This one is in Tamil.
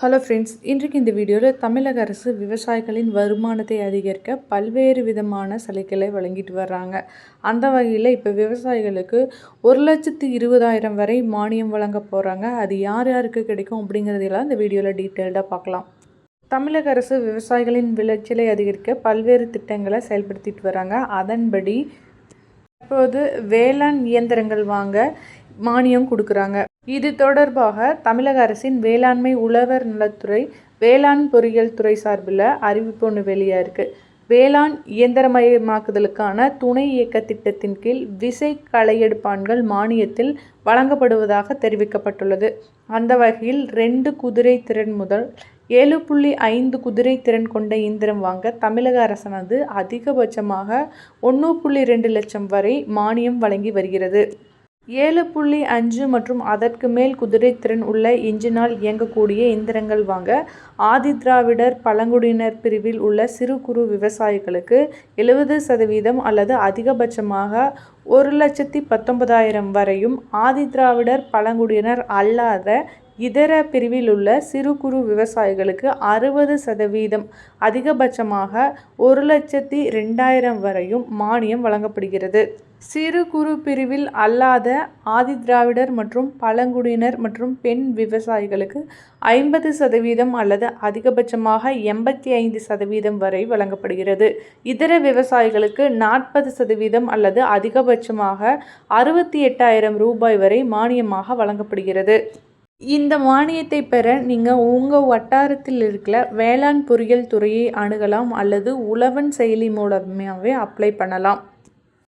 ஹலோ ஃப்ரெண்ட்ஸ் இன்றைக்கு இந்த வீடியோவில் தமிழக அரசு விவசாயிகளின் வருமானத்தை அதிகரிக்க பல்வேறு விதமான சலுகைகளை வழங்கிட்டு வர்றாங்க. அந்த வகையில் இப்போ விவசாயிகளுக்கு ஒரு லட்சத்து இருபதாயிரம் வரை மானியம் வழங்க போகிறாங்க அது யார் யாருக்கு கிடைக்கும் அப்படிங்கிறதெல்லாம் இந்த வீடியோவில் டீட்டெயில்டாக பார்க்கலாம். தமிழக அரசு விவசாயிகளின் விளைச்சலை அதிகரிக்க பல்வேறு திட்டங்களை செயல்படுத்திட்டு வராங்க. அதன்படி இப்போது வேளாண் இயந்திரங்கள் வாங்க மானியம் கொடுக்குறாங்க. இது தொடர்பாக தமிழக அரசின் வேளாண்மை உழவர் நலத்துறை வேளாண் பொறியியல் துறை சார்பில் அறிவிப்பு ஒன்று வெளியாக இருக்குது வேளாண் இயந்திரமயமாக்குதலுக்கான துணை இயக்க திட்டத்தின் கீழ் விசை களையெடுப்பான்கள் மானியத்தில் வழங்கப்படுவதாக தெரிவிக்கப்பட்டுள்ளது. அந்த வகையில் ரெண்டு குதிரை திறன் முதல் ஏழு புள்ளி ஐந்து குதிரை திறன் கொண்ட இயந்திரம் வாங்க தமிழக அரசானது அதிகபட்சமாக ஒன்று புள்ளி ரெண்டு லட்சம் வரை மானியம் வழங்கி வருகிறது. ஏழு புள்ளி அஞ்சு மற்றும் அதற்கு மேல் குதிரைத்திறன் உள்ள இன்ஜினால் இயங்கக்கூடிய இயந்திரங்கள் வாங்க ஆதிதிராவிடர் பழங்குடியினர் பிரிவில் உள்ள சிறு குறு விவசாயிகளுக்கு எழுபது சதவீதம் அல்லது அதிகபட்சமாக ஒரு லட்சத்தி பத்தொன்பதாயிரம் வரையும் ஆதிதிராவிடர் பழங்குடியினர் அல்லாத இதர பிரிவில் உள்ள சிறு குறு விவசாயிகளுக்கு அறுபது சதவீதம் அதிகபட்சமாக ஒரு லட்சத்தி ரெண்டாயிரம் வரையும் மானியம் வழங்கப்படுகிறது. சிறு குறு பிரிவில் அல்லாத ஆதிதிராவிடர் மற்றும் பழங்குடியினர் மற்றும் பெண் விவசாயிகளுக்கு ஐம்பது சதவீதம் அல்லது அதிகபட்சமாக எண்பத்தி ஐந்து சதவீதம் வரை வழங்கப்படுகிறது. இதர விவசாயிகளுக்கு நாற்பது சதவீதம் அல்லது அதிகபட்சமாக அறுபத்தி எட்டாயிரம் ரூபாய் வரை மானியமாக வழங்கப்படுகிறது. இந்த மானியத்தை பெற நீங்கள் உங்கள் வட்டாரத்தில் இருக்கிற வேளாண் பொறியியல் துறையை அணுகலாம் அல்லது உழவன் செயலி மூலமாகவே அப்ளை பண்ணலாம்.